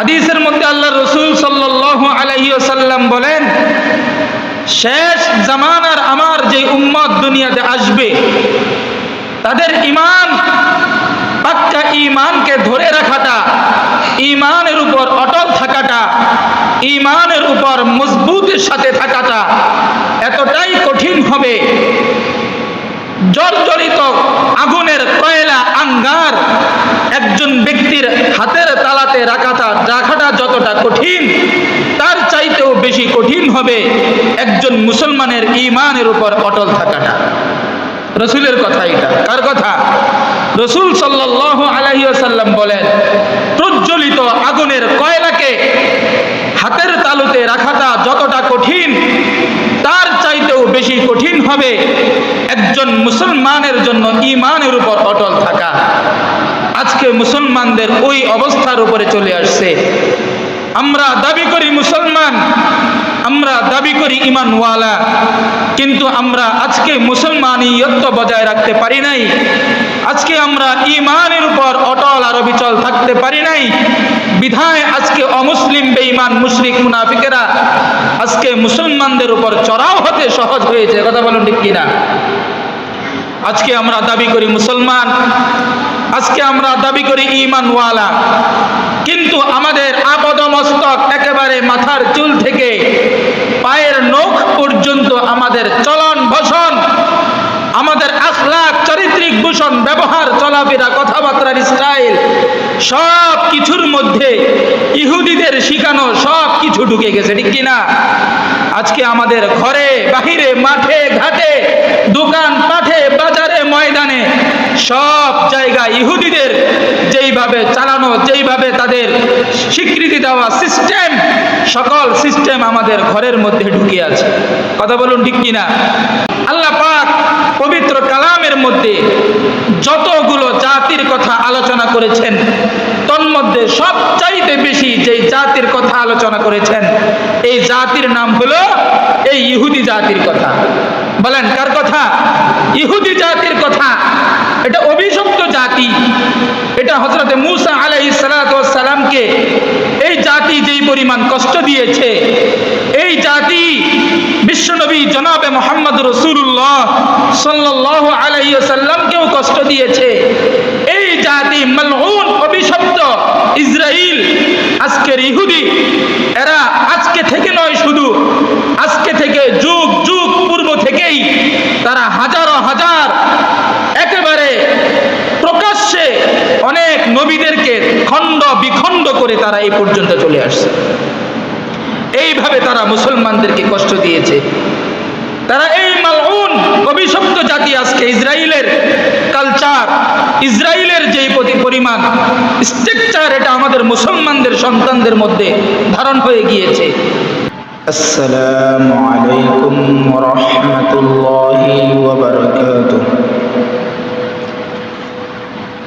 হাদিসের মধ্যে আল্লাহ রসুল সাল্লাহ আলহিসাল্লাম বলেন, শেষ জামানার আমার যে উম্মত দুনিয়াতে আসবে, তাদের ইমান পাক্কা ইমানকে ধরে রাখাটা ইমানের উপর অটল থাকাটা ইমানের উপর মজবুতের সাথে থাকাটা এতটাই কঠিন হবে। জর্জরিত আগুনের কয়লা আঙ্গার একজন ব্যক্তির হাতের তালাতে রাখাটা রাখাটা যতটা কঠিন, তার চাইতেও বেশি কঠিন হবে একজন মুসলমানের ইমানের উপর অটল থাকাটা। রসুলের কথা এটা। কার কথা? রসুল সাল্লাহ আলহিসাল্লাম বলেন, প্রজ্বলিত আগুনের কয়লাকে হাতের তালুতে রাখাটা যতটা কঠিন, তার চাইতেও বেশি কঠিন হবে একজন মুসলমানের জন্য ইমানের উপর মুসলমানদের ওই অবস্থার উপরে চলে আসছে। আমরা দাবি করি মুসলমান, আমরা দাবি করি ইমানওয়ালা, কিন্তু আমরা আজকে মুসলমানিয়ত্ব বজায় রাখতে পারি নাই। আজকে আমরা ইমানের উপর অটল আর অবিচল থাকতে পারি নাই। বিধায় আজকে অমুসলিম, বেঈমান, মুশরিক, মুনাফিকেরা আজকে মুসলমানদের উপর চড়াও হতে সহজ হয়েছে, কথা বলুন ঠিক কিনা? আজকে আমরা দাবি করি মুসলমান আজকে আমরা দাবি করি ইমানওয়ালা কিন্তু আমাদের আপদ মস্তক একেবারে মাথার চুল থেকে পায়ের নখ পর্যন্ত আমাদের চলন ভষণ আমাদের আখলাক চারিত্রিক ভূষণ ব্যবহার, চলাফেরা, কথাবার্তার স্টাইল সব কিছুর মধ্যে ইহুদিদের শিখানো সব কিছু ঢুকে গেছে, ঠিক কিনা? আজকে আমাদের ঘরে, বাহিরে, মাঠে, ঘাটে দোকান পাঠে বাজারে ময়দানে সব জায়গা ইহুদিদের যেইভাবে চালানো, যেইভাবে তাদের স্বীকৃতি দেওয়া সিস্টেম সকল সিস্টেম আমাদের ঘরের মধ্যে ঢুকে আছে। কথা বলুন ঠিক কিনা? আল্লাহ পাক পবিত্র কালামের মধ্যে যতগুলো জাতির কথা আলোচনা করেছেন, তন্মধ্যে সবচাইতে বেশি যে জাতির কথা আলোচনা করেছেন, এই জাতির নাম হলো এই ইহুদি জাতির কথা। বলেন, কার কথা? ইহুদি জাতির কথা। এটা এটা হজরতে মুসা আলাই সালাতামকে এই জাতি যেই পরিমাণ কষ্ট দিয়েছে, এই জাতি বিশ্বনবী জনাবে মোহাম্মদ রসুল্লাহ সাল্লাহ আলাইসাল্লামকেও কষ্ট দিয়েছে। এই জাতি মালহন অভিশপ্ত ইসরাইল, আজকের ইহুদি এরা আজকে থেকে নয় শুধু আজকে থেকে যুগ যুগ পূর্ব থেকেই তারা হাজারো হাজার একেবারে প্রকাশ্যে অনেক নবীদেরকে খণ্ড বিখণ্ড করে তারা এই পর্যন্ত চলে আসছে। এইভাবে তারা মুসলমানদেরকে কষ্ট দিয়েছে। তারা এই মালউন অভিশপ্ত জাতি আজকে ইসরায়েলের কালচার ইসরায়েলের যে প্রতি পরিমাণ স্ট্রাকচার এটা আমাদের মুসলমানদের সন্তানদের মধ্যে ধারণ হয়ে গিয়েছে। আসসালামু আলাইকুম ওয়া রাহমাতুল্লাহি ওয়া বারাকাতুহু।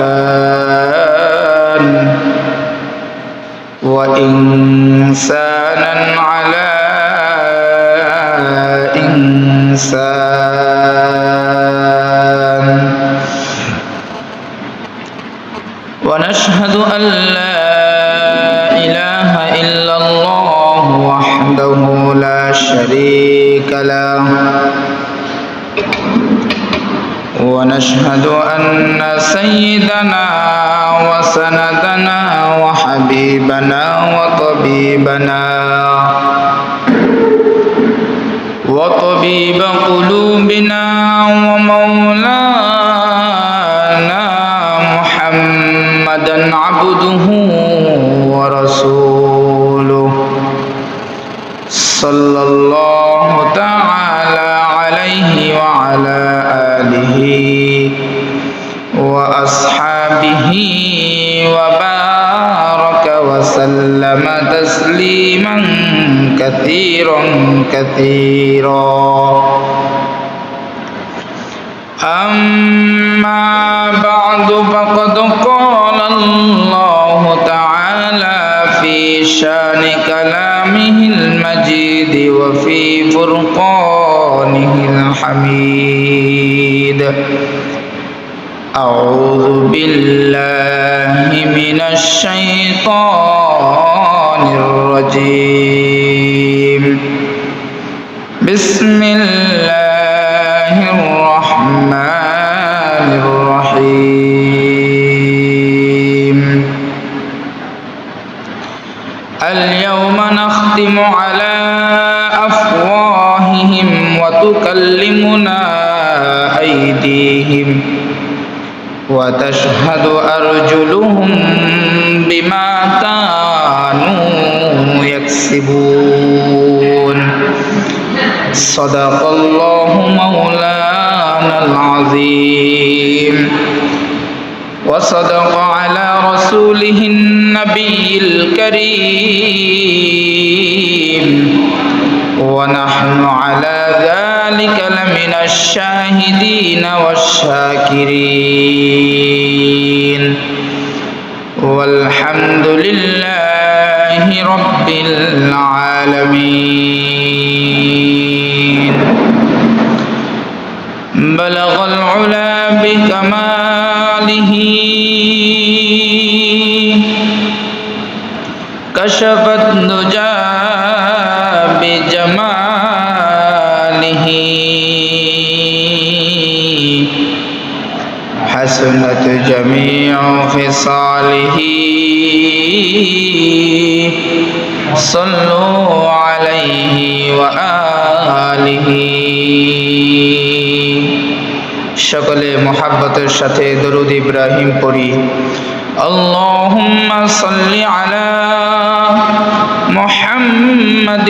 مكان وإنسانا على إنسان. سيدنا وسندنا وحبيبنا وطبيبنا وطبيب قلوبنا ومولانا محمدا عبده ورسوله صلى الله تعالى عليه وعلى آله وأصحابه وبارك وسلم تسليما كثيرا كثيرا. أما بعد فقد قال الله تعالى في شان كلامه المجيد وفي فرقانه الحميد. أعوذ بالله من الشيطان الرجيم. بسم الله الرحمن الرحيم. اليوم نختم على أفواههم وتكلمنا أيديهم. وتشهد أرجلهم بما كانوا يكسبون. صدق الله مولانا العظيم. وصدق على رسوله النبي الكريم. ونحن على ذلك لمن الشاهدين والشاكرين. والحمد لله رب العالمين. بلغ العلا بكماله. كشف الدجى بجماله حسنت جميع خصاله صلوا عليه وآله সকলে মোহাব্বতের সাথে দরুদ ইব্রাহিম পড়ি اللهم صل على محمد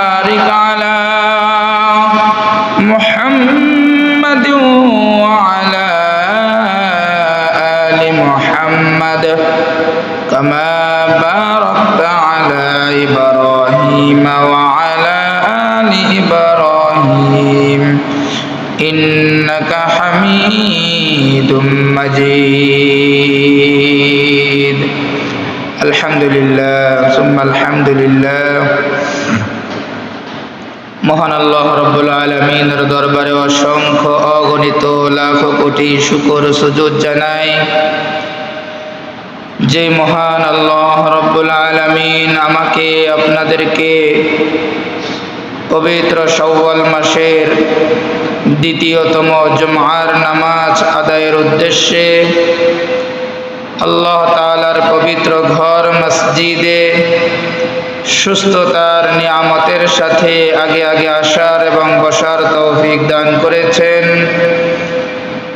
مجيد الحمد لله ثم الحمد لله মহান আল্লাহ রব্বুল আলমিনের দরবারে অসংখ্য অগণিত লাখ কোটি শুকর সুযোগ জানাই যে মহান আল্লাহ রব্বুল আলমিন আমাকে আপনাদেরকে পবিত্র সৌওয়াল মাসের দ্বিতীয়তম জুমআর নামাজ আদায়ের উদ্দেশ্যে আল্লাহ তালার পবিত্র ঘর মসজিদে সুস্থতার নিয়ামতের সাথে আগে আগে আসার এবং বসার তৌফিক দান করেছেন।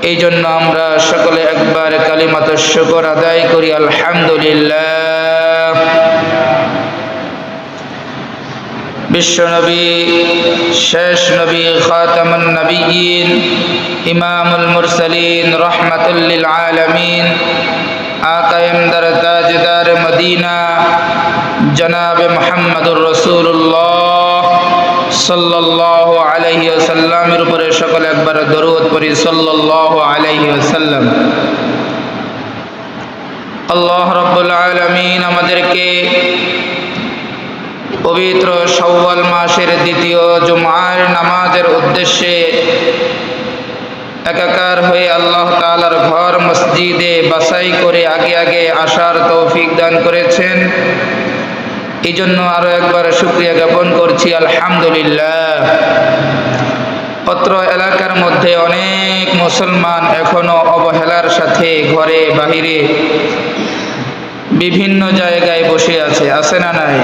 এই জন্য আমরা সকলে একবার কালিমাত শুকর আদায় করি। আলহামদুলিল্লাহ। বিশ্বনবী, শেষ নবী, খাতামুন নবীন, ইমামুল মুরসালিন রহমাতুল্লিল আলমিন, আকায়েম দর তাজদার মদিনা, জনাব মোহাম্মদুর রসুল্লাহ সাল্লাহ আলহি সাল্লামের উপরে সকলে একবার দরুদ পড়ি সাল্লাহ আলহি সাল্লাম আল্লাহ রব্বুল আলমিন আমাদেরকে পবিত্র সওয়াল মাসের দ্বিতীয় জুমার নামাজের উদ্দেশ্যে একাকার হয়ে আল্লাহ তালার ঘর মসজিদে বাসাই করে আগে আগে আসার তৌফিক দান করেছেন। এই জন্য আরও একবার শুক্রিয়া জ্ঞাপন করছি, আলহামদুলিল্লাহ। অত্র এলাকার মধ্যে অনেক মুসলমান এখনও অবহেলার সাথে ঘরে বাহিরে বিভিন্ন জায়গায় বসে আছে আছে না নাই?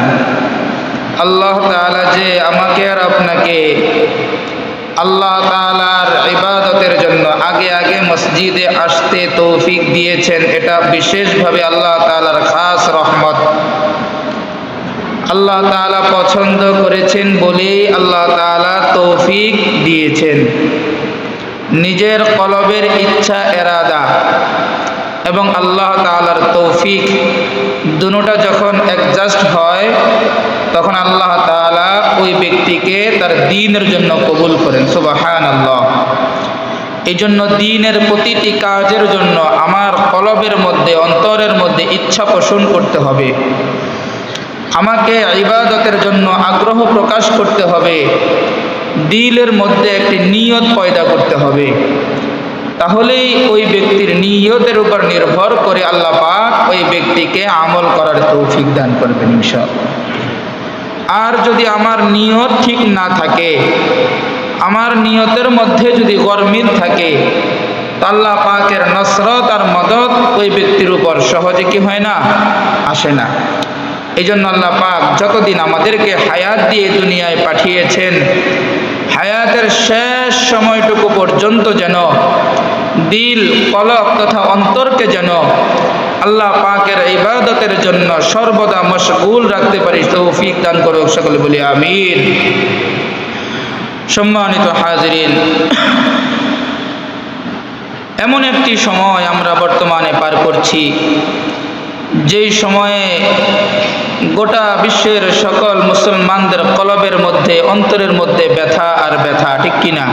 আল্লাহ তাআলা যে আমাকে আর আপনাকে আল্লাহ তাআলার ইবাদতের জন্য আগে আগে মসজিদে আসতে তৌফিক দিয়েছেন, এটা বিশেষভাবে আল্লাহ তাআলার খাস রহমত। আল্লাহ তাআলা পছন্দ করেছেন বলেই আল্লাহ তাআলা তৌফিক দিয়েছেন। নিজের কলবের ইচ্ছা, এরাদা। এবং আল্লাহ তাআলার তৌফিক। দুটোটা যখন অ্যাডজাস্ট হয়, তখন আল্লাহ তাআলা ওই ব্যক্তিকে তার দিনের জন্য কবুল করেন। সুবাহান আল্লাহ এই জন্য দিনের প্রতিটি কাজের জন্য আমার কলবের মধ্যে, অন্তরের মধ্যে ইচ্ছা পোষণ করতে হবে। আমাকে ইবাদতের জন্য আগ্রহ প্রকাশ করতে হবে। দিলের মধ্যে একটি নিয়ত পয়দা করতে হবে। তাহলেই ওই ব্যক্তির নিয়তের উপর নির্ভর করে আল্লাহ পাক ওই ব্যক্তিকে আমল করার তৌফিক দান করবেন ইনশাআল্লাহ। আর যদি আমার নিয়ত ঠিক না থাকে, আমার নিয়তের মধ্যে যদি গরমিল থাকে আল্লাহ পাকের নসরত আর মদত ওই ব্যক্তির উপর সহজে কি হয় না? আসে না। এই জন্য আল্লাহ পাক যতদিন আমাদেরকে হায়াত দিয়ে দুনিয়ায় পাঠিয়েছেন হায়াতের শেষ সময়টুকু পর্যন্ত যেন দিল কলক তথা অন্তরকে যেন আল্লাহ পাকের ইবাদতের জন্য সর্বদা মশগুল রাখতে পারি, তৌফিক দান করুক সকলে বলি আমিন। সম্মানিত হাজরিন, এমন একটি সময় আমরা বর্তমানে পার করছি। যেই সময়ে গোটা বিশ্বের সকল মুসলমানদের কলবের মধ্যে, অন্তরের মধ্যে ব্যথা আর ব্যথা, ঠিক কিনা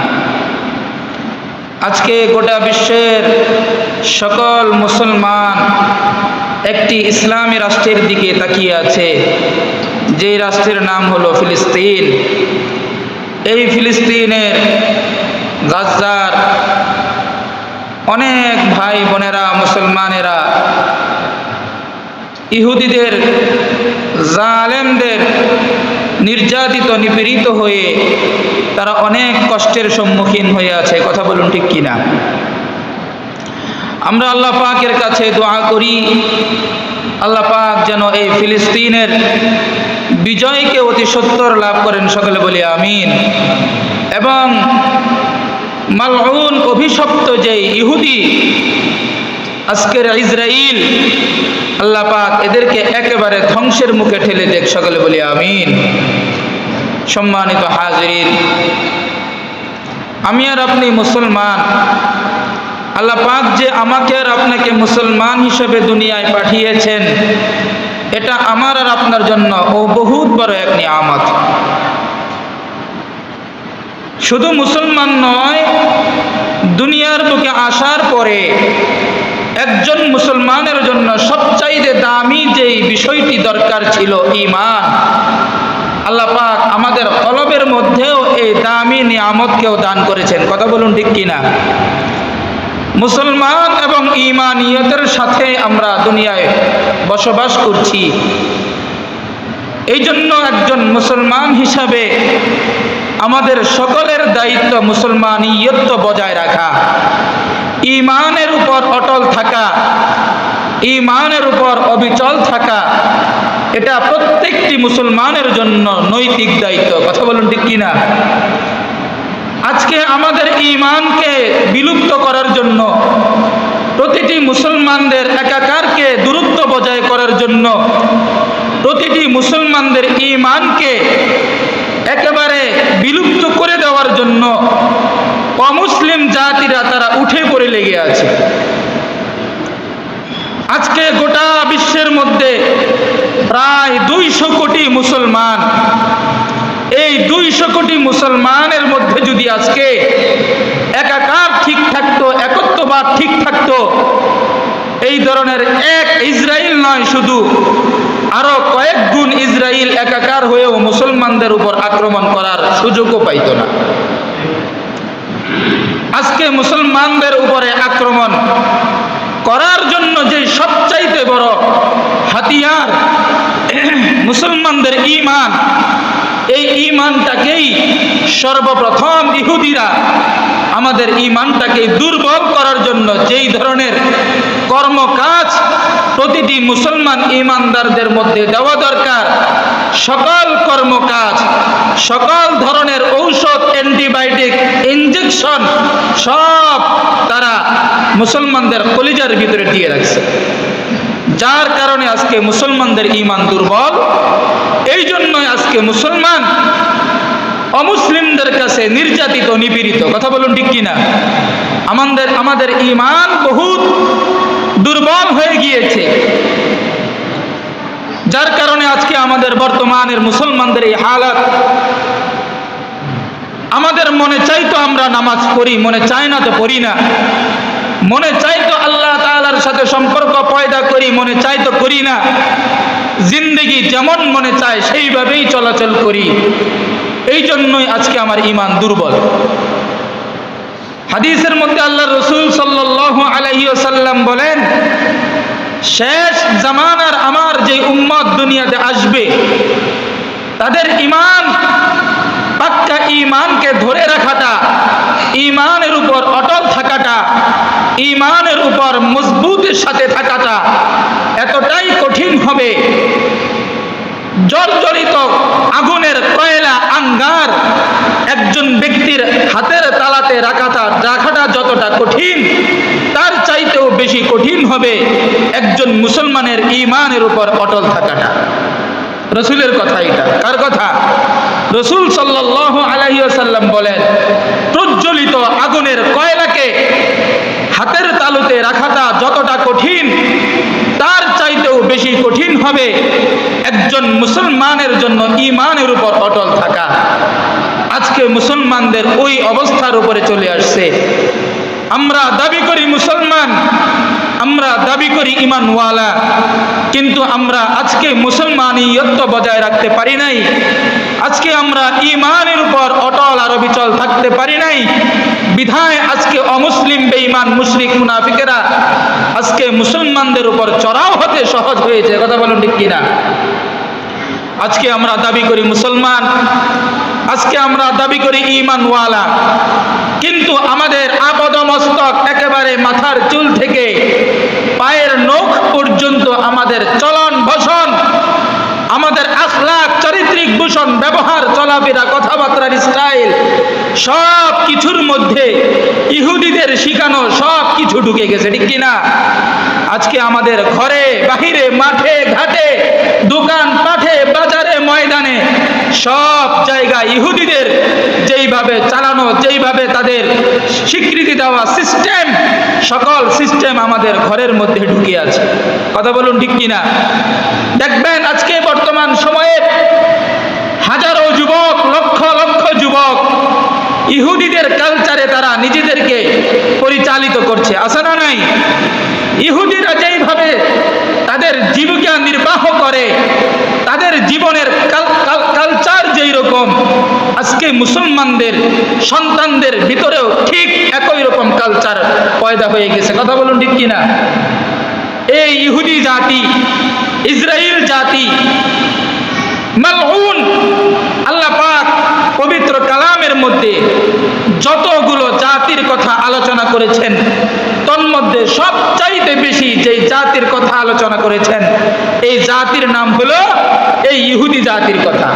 আজকে গোটা বিশ্বের সকল মুসলমান একটি ইসলামী রাষ্ট্রের দিকে তাকিয়ে আছে, যেই রাষ্ট্রের নাম হলো ফিলিস্তিন। এই ফিলিস্তিনের গাজার অনেক ভাই বোনেরা মুসলমানেরা ইহুদিদের জালেমদের নির্যাতিত, নিপীড়িত হয়ে তারা অনেক কষ্টের সম্মুখীন হয়ে আছে, কথা বলুন ঠিক কিনা? আমরা আল্লাহ পাকের কাছে দোয়া করি, আল্লাহ পাক যেন এই ফিলিস্তিনের বিজয়কে অতি সত্তর লাভ করেন, সকলে বলি আমিন। এবং মালউন অভিশপ্ত যে ইহুদি আজকের ইসরাইল, আল্লাহ পাক এদেরকে একেবারে ধ্বংসের মুখে ঠেলে দেখ সকলে বলি আমিন। সম্মানিত হাজরিন, আমি আর আপনি মুসলমান, আল্লাহ পাক যে আমাকে আর আপনাকে মুসলমান হিসেবে দুনিয়ায় পাঠিয়েছেন, এটা আমার আর আপনার জন্য ও বহুত বড় এক নিয়ামত। শুধু মুসলমান নয়, দুনিয়ার বুকে আসার পরে একজন মুসলমানের জন্য সবচাইতে দামি যেই বিষয়টি দরকার ছিল ইমান আল্লাহ পাক আমাদের কলবের মধ্যেও এই দামি নিয়ামতকেও দান করেছেন। কথা বলুন ঠিক কিনা? মুসলমান এবং ইমানিয়তের সাথে আমরা দুনিয়ায় বসবাস করছি। এই জন্য একজন মুসলমান হিসাবে আমাদের সকলের দায়িত্ব মুসলমানিয়ত্ব বজায় রাখা। ইমানের উপর অটল থাকা, ইমানের উপর অবিচল থাকা, এটা প্রত্যেকটি মুসলমানের জন্য নৈতিক দায়িত্ব। কথা বলুন ঠিক কিনা আজকে আমাদের ইমানকে বিলুপ্ত করার জন্য, প্রতিটি মুসলমানদের একাকারকে দূরত্ব বজায় করার জন্য, প্রতিটি মুসলমানদের ইমানকে একেবারে বিলুপ্ত করে দেওয়ার জন্য অমুসলিম জাতিরা তারা উঠে পড়ে লেগে আছে। আজকে গোটা বিশ্বের মধ্যে প্রায় দুইশো কোটি মুসলমান। এই দুইশো কোটি মুসলমানের মধ্যে যদি আজকে একাকার ঠিক থাকতো, একত্ববাদ ঠিক থাকতো, এই ধরনের এক ইসরায়েল নয়, শুধু আরও কয়েক গুণ ইসরায়েল একাকার হয়েও মুসলমানদের উপর আক্রমণ করার সুযোগও পাইত না। আজকে মুসলমানদের উপরে আক্রমণ করার জন্য যে সবচাইতে বড় হাতিয়ার মুসলমানদের ইমান এই ইমানটাকেই সর্বপ্রথম ইহুদিরা আমাদের ইমানটাকে দুর্বল করার জন্য যেই ধরনের কর্মকাজ প্রতিটি মুসলমান ইমানদারদের মধ্যে দেওয়া দরকার। সকল কর্মকাজ, সকল ধরনের ঔষধ, অ্যান্টিবায়োটিক ইঞ্জেকশন সব তারা মুসলমানদের কলিজার ভিতরে দিয়ে রাখছে। যার কারণে আজকে মুসলমানদের ইমান দুর্বল এই জন্যই আজকে মুসলমান অমুসলিমদের কাছে নির্যাতিত, নিপীড়িত। কথা বলুন ঠিক কিনা? আমাদের আমাদের ইমান বহুত দুর্বল হয়ে গিয়েছে। যার কারণে আজকে আমাদের বর্তমানের মুসলমানদের এই হালাত, আমাদের মনে চাই তো আমরা নামাজ পড়ি, মনে চায় না তো পড়ি না। মনে চাই তো আল্লাহ তাআলার সাথে সম্পর্ক পয়দা করি, মনে চাই তো করি না। জিন্দগি যেমন মনে চায়, সেইভাবেই চলাচল করি। এই জন্যই আজকে আমার ইমান দুর্বল। হাদিসের মধ্যে আল্লাহ রসুল সাল্লাল্লাহু আলাইহি ওয়াসাল্লাম বলেন শেষ জামানার আমার যে উম্মত দুনিয়াতে আসবে, তাদের ইমান পাক্কা ইমানকে ধরে রাখাটা ইমানের উপর অটল থাকাটা ইমানের উপর মজবুতের সাথে থাকাটা এতটাই কঠিন হবে জর্জরিত আগুনের কয়লা আঙ্গার একজন ব্যক্তির হাতের তালাতে রাখাটা রাখাটা যতটা কঠিন, তার চাইতেও বেশি কঠিন হবে একজন মুসলমানের ইমানের উপর অটল থাকাটা। রসুলের কথা এটা। কার কথা? রসুল সাল্লাহ আলাইসাল্লাম বলেন, প্রজ্বলিত আগুনের কয়লাকে হাতের তালুতে রাখাটা যতটা কঠিন বেশি কঠিন হবে একজন মুসলমানের জন্য ইমানের উপর অটল থাকা। আজকে মুসলমানদের ওই অবস্থার উপরে চলে আসছে। আমরা দাবি করি মুসলমান, আমরা দাবি করি ইমানওয়ালা, কিন্তু আমরা আজকে মুসলমানিয়ত্ব বজায় রাখতে পারি নাই। আজকে আমরা ইমানের উপর অটল আর অবিচল থাকতে পারি নাই। বিধায় আজকে অমুসলিম, বেঈমান, মুশরিক, মুনাফিকেরা আজকে মুসলমানদের উপর চড়াও হতে সহজ হয়েছে। কথা বলুন ঠিক কিনা? আজকে আমরা দাবি করি মুসলমান আজকে আমরা দাবি করি ইমানওয়ালা কিন্তু আমাদের আপাদ মস্তক একেবারে মাথার চুল থেকে পায়ের নখ পর্যন্ত আমাদের চলন ভষণ আমাদের আখলাক চারিত্রিক ভূষণ ব্যবহার, চলাফেরা, কথাবার্তার স্টাইল, সব কিছুর মধ্যে ইহুদিদের শিখানো সব কিছু ঢুকে গেছে, ঠিক কিনা? আজকে আমাদের ঘরে, বাহিরে, মাঠে, ঘাটে, দোকান পাঠে, বাজারে, ময়দানে সব জায়গা ইহুদিদের যেইভাবে চালানো, যেইভাবে তাদের স্বীকৃতি দেওয়া সিস্টেম সকল সিস্টেম আমাদের ঘরের মধ্যে ঢুকে আছে। কথা বলুন ঠিক কিনা? দেখবেন আজকে বর্তমান সময়ে হাজারো যুবক, লক্ষ লক্ষ যুবক ইহুদিদের কালচারে তারা নিজেদেরকে পরিচালিত করছে। আছে না নাই? ইহুদিরা যেইভাবে তাদের জীবিকা নির্বাহ করে, তাদের রকম আজকে মুসলমানদের, সন্তানদের ভিতরেও ঠিক একই রকম কালচার পয়দা হয়ে গেছে। কথা বলুন ঠিক কিনা? এই ইহুদি জাতি ইসরায়েল জাতি, মালহুন, আল্লাহ পবিত্র কালামের মধ্যে যতগুলো জাতির কথা আলোচনা করেছেন, তন্মধ্যে সবচাইতে বেশি যে জাতির কথা আলোচনা করেছেন, এই জাতির নাম হলো এই ইহুদি জাতির কথা।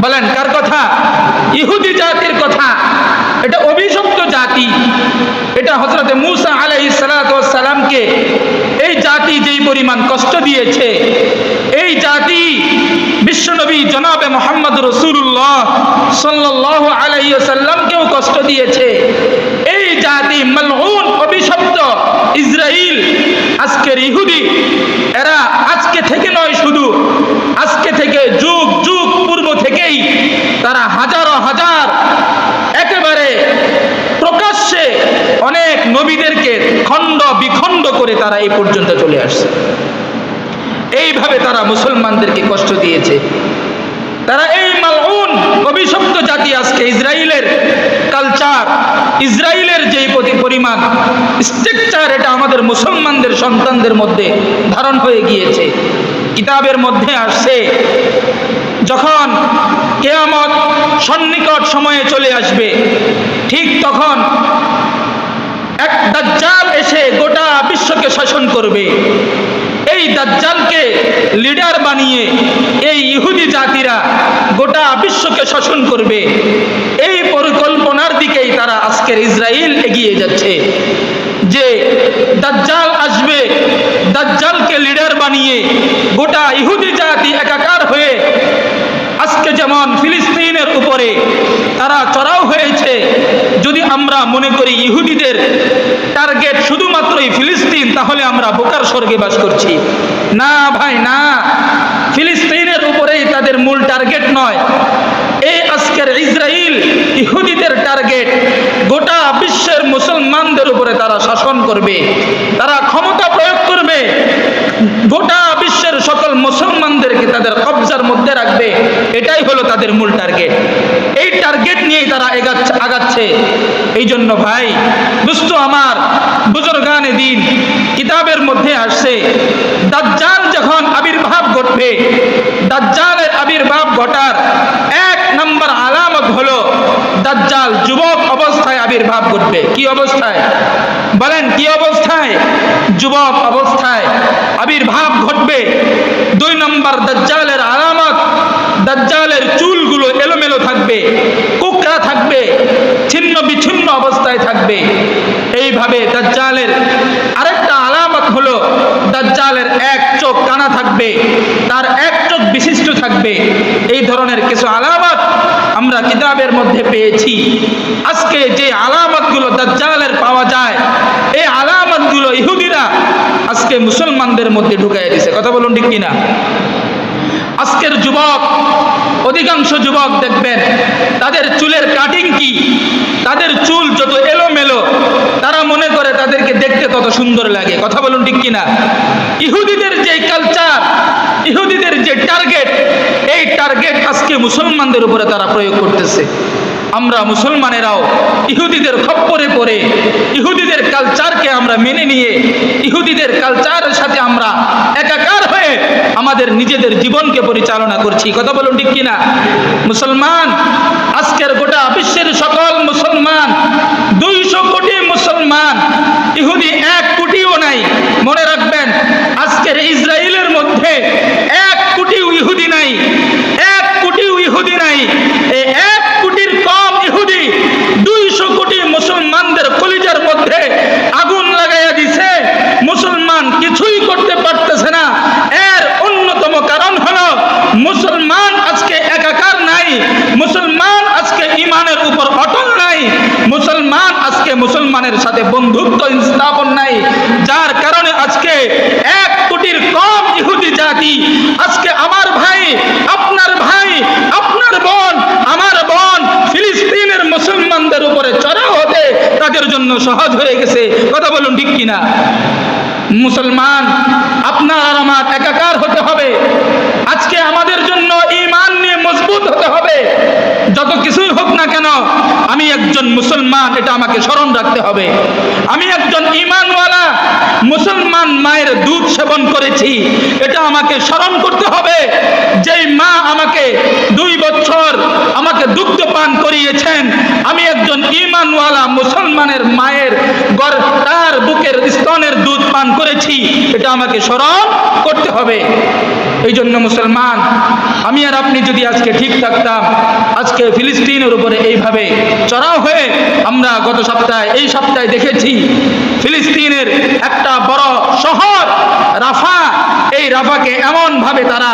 বলেন, কার কথা? ইহুদি জাতির কথা। এটা অভিশপ্ত জাতি। এটা হজরতে মুসা আলাই সালামকে এই জাতি যেই পরিমাণ কষ্ট দিয়েছে, এই জাতি বিশ্বনবী জনাবে মোহাম্মদ রসুল্লাহ সাল্লাহ আলাইসাল্লামকেও কষ্ট দিয়েছে। এই জাতি মালহুন অভিশপ্ত ইসরায়েল আজকের ইহুদি, এরা আজকে থেকে নয় শুধু, আজকে থেকে যুগ পূর্ব থেকেই তারা হাজারো হাজার একেবারে প্রকাশ্যে অনেক নবীদেরকে খণ্ড বিখণ্ড করে তারা এই পর্যন্ত চলে আসছে। এইভাবে তারা মুসলমানদেরকে কষ্ট দিয়েছে। তারা এই মালউন অভিশপ্ত জাতি আজকে ইসরায়েলের কালচার ইসরায়েলের প্রতি পরিমাণ স্ট্রাকচার এটা আমাদের মুসলমানদের সন্তানদের মধ্যে ধারণ হয়ে গিয়েছে। কিতাবের মধ্যে আসছে, যখন কেয়ামত সন্নিকট সময়ে চলে আসবে, ঠিক তখন দাজ্জাল এসে গোটা বিশ্বকে শাসন করবে। এই দাজ্জালকে লিডার বানিয়ে এই ইহুদি জাতিরা গোটা বিশ্বকে শাসন করবে। এই পরিকল্পনার দিকেই তারা আজকের ইসরায়েল এগিয়ে যাচ্ছে। যে দাজ্জাল আসবে, দাজ্জালকে লিডার বানিয়ে গোটা ইহুদি জাতি একাকার হয়ে আজকে যেমন ফিলিস্তিনের উপরে তারা চড়াও হয়েছে আমরা মনে করি ইহুদিদের টার্গেট শুধুমাত্রই ফিলিস্তিন, তাহলে আমরা বোকার স্বর্গে বাস করছি। না ভাই, না। ফিলিস্তিনের উপরেই তাদের মূল টার্গেট নয়। ইহুদিদের টার্গেট গোটা বিশ্বের মুসলমানদের উপরে তারা শাসন করবে, তারা ক্ষমতা প্রয়োগ করবে, গোটা বিশ্বের সকল মুসলমানদেরকে তাদের কবজার মধ্যে রাখবে, এটাই হলো তাদের মূল টার্গেট এই টার্গেট নিয়েই তারা এগাচ্ছে, আগাচ্ছে। এই জন্য ভাই দুস্থ আমার বুজুর্গানে দিন, কিতাবের মধ্যে আসছে, দাজ্জাল যখন আবির্ভাব ঘটবে, দাজ্জালের আবির্ভাব ঘটার এক নম্বর আলামত হলো দাজ্জাল যুবক অবস্থায় আবির্ভাব ঘটবে। কি অবস্থায়? বলেন, কি অবস্থায়? যুবক অবস্থায় আবির্ভাব ঘটবে। দুই নম্বর, দাজ্জালের আলামত দাজ্জালের চুলগুলো এলোমেলো থাকবে কুকরা থাকবে, ছিন্ন বিচ্ছিন্ন অবস্থায় থাকবে। এইভাবে দাজ্জালের আরেকটা আলামত হলো, দাজ্জালের এক চোখ কানা থাকবে, তার এক চোখ বিশিষ্ট থাকবে। এই ধরনের কিছু আলামত আমরা কিতাবের মধ্যে পেয়েছি। আজকে যে আলামতগুলো দাজ্জালের পাওয়া যায়, এই আলামতগুলো ইহুদিরা আজকে মুসলমানদের মধ্যে ঢুকাই দিছে। কথা বলুন ঠিক কিনা? আজকের যুবক, অধিকাংশ যুবক দেখবেন, তাদের চুলের কাটিং কি? তাদের চুল যত এলোমেলো, তারা মনে করে তাদেরকে দেখতে তত সুন্দর লাগে। কথা বলুন ঠিক কিনা? ইহুদিদের যে কালচার ইহুদিদের যে টার্গেট এই টার্গেট আজকে মুসলমানদের উপরে তারা প্রয়োগ করতেছে। আমরা মুসলমানেরাও ইহুদিদের খপ্পরে পড়ে, ইহুদিদের কালচারকে আমরা মেনে নিয়ে, ইহুদিদের কালচারের সাথে আমরা একাকার হয়ে আমাদের নিজেদের জীবনকে পরিচালনা করছি। কথা বলুন ঠিক কিনা? মুসলমান আজকের গোটা বিশ্বের সকল মুসলমান দুইশো কোটি মুসলমান ইহুদি এক কোটিও নাই মনে রাখবেন আজকের ইসরায়েলের মধ্যে এক কোটিও ইহুদি নাই এক কোটিও ইহুদি নাই এই এক কোটির কম ইহুদি দুইশো কোটি মুসলমানদের কলিজার মধ্যে আগুন লাগাইয়া দিছে মুসলমান কিছুই করতে পারতেছে না এর অন্যতম কারণ হলো মুসলমান আজকে একাকার নাই মুসলমান আজকে ইমানের উপর অটল নাই মুসলমান আজকে মুসলমানের সাথে বন্ধুত্ব স্থাপন নাই যার কারণে আজকে এক কোটির কম ইহুদি জাতি আজকে আমার ভাই আপনার ভাই আপনার বোন আমার বোন ফিলিস্তিনের মুসলমানদের উপরে চড়াও হতে তাদের জন্য সহজ হয়ে গেছে। কথা বলুন ঠিক কিনা? মুসলমান, আপনার আমার একাকার হতে হবে আজকে আমাদের জন্য ইমান নিয়ে মজবুত হতে হবে যত কিছুই হোক না কেন আমি একজন মুসলমান, এটা আমাকে স্মরণ রাখতে হবে। আমি একজন ইমানওয়ালা মুসলমান মায়ের দুধ সেবন করেছি, এটা আমাকে স্মরণ করতে হবে। যেই মা আমাকে দুই বছর আমাকে দুগ্ধ পান করিয়েছেন, আমি একজন ইমানওয়ালা মুসলমানের মায়ের গর- তার বুকের পান করেছি, এটা আমাকে স্মরণ করতে হবে। এই জন্য মুসলমান, আমি আর আপনি যদি আজকে ঠিক থাকতাম, আজকে ফিলিস্তিনের উপরে এইভাবে চড়াও হয়ে আমরা গত সপ্তাহে, এই সপ্তাহে দেখেছি, ফিলিস্তিনের একটা বড় শহর, রাফা, এই রাফাকে এমনভাবে তারা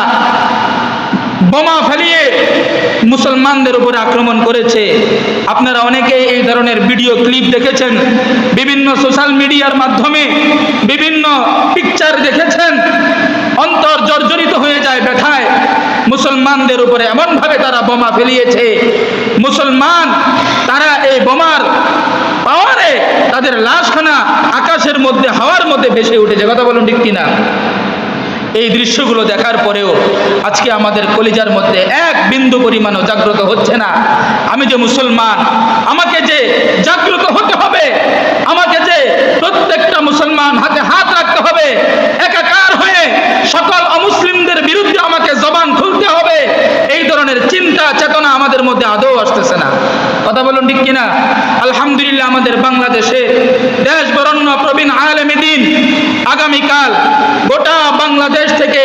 বোমা ফেলিয়ে মুসলমানদের উপরে আক্রমণ করেছে। আপনারা অনেকে এই ধরনের ভিডিও ক্লিপ দেখেছেন, বিভিন্ন সোশ্যাল মিডিয়ার মাধ্যমে বিভিন্ন পিকচার দেখেছেন, অন্তর জর্জরিত হয়ে যায় ব্যথায়। মুসলমানদের উপরে এমনভাবে তারা বোমা ফেলিয়েছে। মুসলমান, তারা এই বোমার পাওয়ারে তাদের লাশখানা আকাশের মধ্যে, হাওয়ার মধ্যে ভেসে উঠেছে। কথা বলুন ঠিক কিনা? এই দৃশ্যগুলো দেখার পরেও আজকে আমাদের কলিজার মধ্যে এক বিন্দু পরিমাণও জাগ্রত হচ্ছে না। আমি যে মুসলমান, আমাকে যে জাগ্রত হতে হবে, আমাকে যে প্রত্যেকটা মুসলমান হাতে হাত রাখতে হবে, একাকার হয়ে সকল অমুসলিমদের বিরুদ্ধে আমাকে জবান খুলতে হবে, এই ধরনের চিন্তা, চেতনা আমাদের মধ্যে আদৌ আসতেছে না। কথা বলুন ঠিক কিনা? আলহামদুলিল্লাহ আমাদের বাংলাদেশে দেশ বরণ্য প্রবীণ আলেমী দিন আগামীকাল গোটা বাংলাদেশ থেকে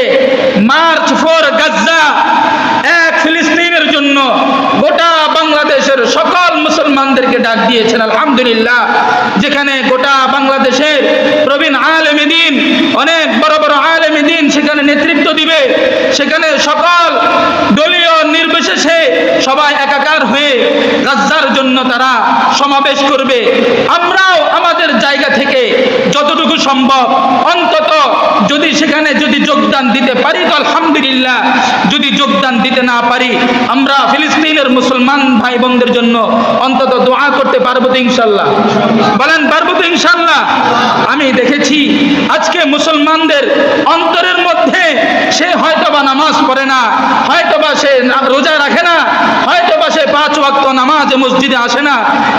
মার্চ ফর গাজ্জা এক ফিলিস্তিনের জন্য গোটা বাংলাদেশের সকল মুসলমানদেরকে ডাক দিয়েছেন, আলহামদুলিল্লাহ। যেখানে গোটা বাংলাদেশের প্রবীণ আলেমী দিন অনেক বড় বড় আলেমী দিন সেখানে নেতৃত্ব দিবে, সেখানে সকল দলীয় নির্বিশেষে সবাই একাকার হয়ে গাজ্জার জন্য তারা সমাবেশ করবে। আমরাও আমাদের জায়গা থেকে যতটুকু সম্ভব, অন্তত যদি সেখানে যদি যোগদান দিতে পারি, তো আলহামদুলিল্লাহ, যদি যোগদান দিতে না পারি, আমরা ফিলিস্তিনের মুসলমান ভাই বোনদের জন্য অন্তত দোয়া করতে পারব তো ইনশাল্লাহ বলেন, পারব তো ইনশাল্লাহ আমি দেখেছি আজকে মুসলমানদের অন্তরের মধ্যে সে হয়তোবা নামাজ পড়ে না, হয়তোবা সে রোজা রাখে না পাঁচ ওয়াক্ত নামাজে মসজিদে আসে না,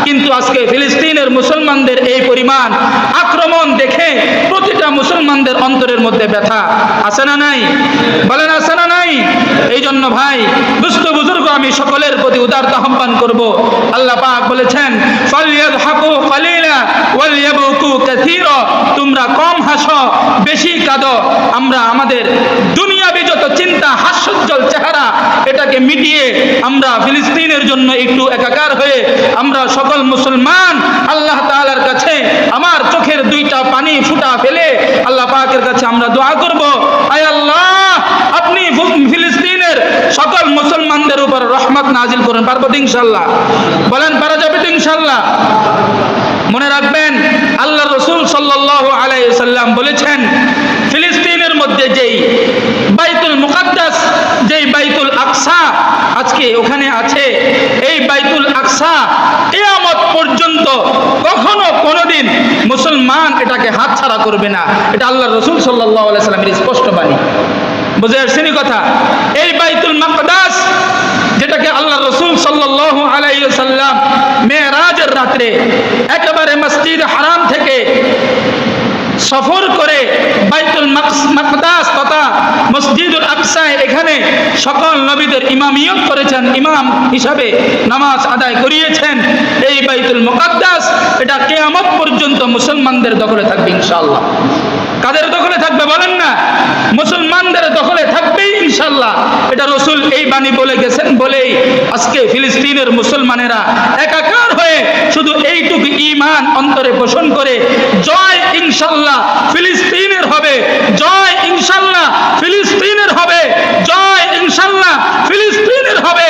কিন্তু আজকে ফিলিস্তিনের মুসলমানদের এই পরিমাণ আক্রমণ দেখে প্রতিটা মুসলমানদের অন্তরের মধ্যে ব্যথা। আছে না নাই? বলেন, আছে না নাই? এই জন্য ভাই দুস্থ বুজুর্গ আমি সকলের প্রতি উদারতা আহ্বান করব। আল্লাহ পাক বলেছেন তোমরা কম হাসো, বেশি কাঁদো। আমরা আমাদের দুনিয়াবি যত চিন্তা, হাস্যোজ্জ্বল চেহারা, এটাকে মিটিয়ে আমরা ফিলিস্তিনের জন্য একটু একাকার হয়ে আমরা সকল মুসলমান আল্লাহ তাআলার কাছে আমার চোখের দুইটা পানি ফুটা ফেলে আল্লাহ পাকের কাছে আমরা দোয়া করব। আয় আল্লাহ, আপনি ফিলিস্তিনের সকল মুসলমানদের উপর রহমত নাজিল করেন। পারব ইনশাল্লাহ বলেন, পারা যাবে ইনশাল্লাহ মনে রাখবেন, আল্লাহ রসুল সাল্লাহ আলাইসাল্লাম বলেছেন, ফিলিস্তিনের মধ্যে যেই বাইতুল মুকাদ্দাস যেই বাইতুল আকসা আজকে ওখানে আছে এই বাইতুল আকসা কেয়ামত পর্যন্ত কখনো কোনোদিন মুসলমান এটাকে হাতছাড়া করবে না। এটা আল্লাহ রসুল সাল্লাহ আলাইসাল্লামের স্পষ্ট বাণী। বুঝে আসছেন কথা? এই বাইতুল মাকদাস, যেটাকে আল্লাহ রসুল সাল্লাহ আলাইসাল্লাম মেয়েরাজের রাত্রে একেবারে মসজিদ হারাম থেকে সফর করে বাইতুল মাকদাস তথা মসজিদুল আকসায়, এখানে সকল নবীদের ইমামিয়ত করেছেন, ইমাম হিসাবে নামাজ আদায় করিয়েছেন। এই বাইতুল মুকাদ্দাস, এটা কেয়ামত পর্যন্ত মুসলমানদের দখলে থাকবে ইনশাল্লাহ কাদের দখলে থাকবে বলেন না? মুসলমানদের দখলে থাকবেই ইনশাল্লাহ এটা রসুল এই বাণী বলে গেছেন বলেই আজকে ফিলিস্তিনের মুসলমানেরা একাকার হয়ে শুধু এইটুকু ইমান অন্তরে পোষণ করে জয় ইনশাল্লাহ ফিলিস্তিনের হবে জয় ইনশাল্লাহ ফিলিস্তিনের হবে জয় ইনশাল্লাহ ফিলিস্তিনের হবে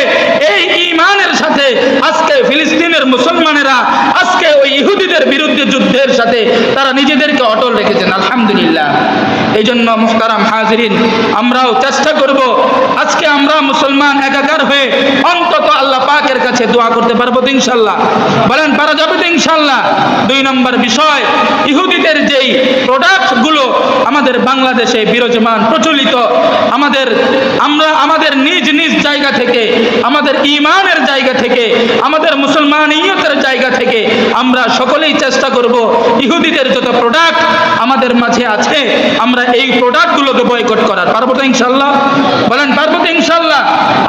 এই ঈমানের সাথে আজকে ফিলিস্তিনের মুসলমানেরা আজকে ওই ইহুদিদের বিরুদ্ধে যুদ্ধের সাথে তারা নিজেদেরকে অটল রেখেছেন আলহামদুলিল্লাহ। এই জন্য মুখতারাম হাজরিন আমরাও চেষ্টা করব আজকে আমরা মুসলমান একাকার হয়ে কাছে দোয়া করতে পারব তো ইনশাল্লাহ। বলেন, পারা যাবে তো ইনশাল্লাহ। দুই নম্বর বিষয়, ইহুদিদের যেই প্রোডাক্টগুলো আমাদের বাংলাদেশে বিরাজমান, প্রচলিত, আমাদের, আমরা আমাদের নিজ নিজ জায়গা থেকে, আমাদের ইমানের জায়গা থেকে, আমাদের মুসলমান মুসলমানিয়তের জায়গা থেকে আমরা সকলেই চেষ্টা করব ইহুদিদের যত প্রোডাক্ট আমাদের মাঝে আছে, আমরা এই প্রোডাক্টগুলোকে বয়কট করার। পারব তো ইনশাল্লাহ? বলেন, পারব তো ইনশাল্লাহ?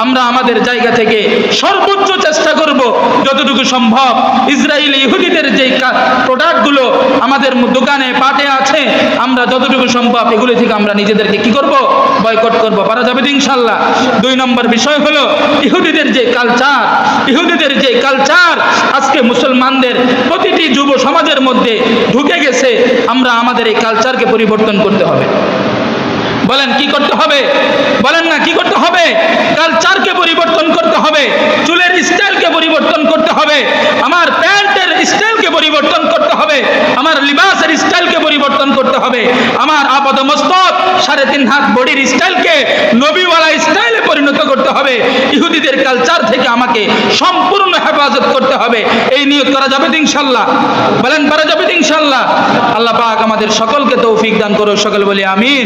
আমরা আমাদের জায়গা থেকে সর্বোচ্চ চেষ্টা করব যতটুকু সম্ভব। ইসরায়েল ইহুদিদের যে প্রোডাক্টগুলো আমাদের দোকানে, পাটে আছে, আমরা যতটুকু সম্ভব এগুলি থেকে আমরা নিজেদেরকে কি করব? বয়কট করব। পারা যাবে ইনশাল্লাহ। দুই নম্বর বিষয় হলো ইহুদিদের যে কালচার ইহুদিদের যে কালচার আজকে মুসলমানদের প্রতিটি যুব সমাজের মধ্যে ঢুকে গেছে। আমরা আমাদের এই কালচারকে পরিবর্তন করতে হবে। বলেন, কি করতে হবে? বলেন না, কি করতে হবে? কালচারকে পরিবর্তন করতে হবে, চুলের স্টাইলকে পরিবর্তন করতে হবে, আমার প্যান্টের স্টাইলকে পরিবর্তন করতে হবে, আমার লিবাসের স্টাইলকে পরিবর্তন করতে হবে, আমার আপাদ মস্তক সাড়ে তিন হাত বডির স্টাইলকে নবীওয়ালা স্টাইলে পরিণত করতে হবে, ইহুদিদের কালচার থেকে আমাকে সম্পূর্ণ হেফাজত করতে হবে, এই নিয়ত করা যাবে ইনশাল্লাহ। বলেন, করা যাবে ইনশাল্লাহ। আল্লাহ পাক আমাদের সকলকে তৌফিক দান করো সকল বলি আমিন।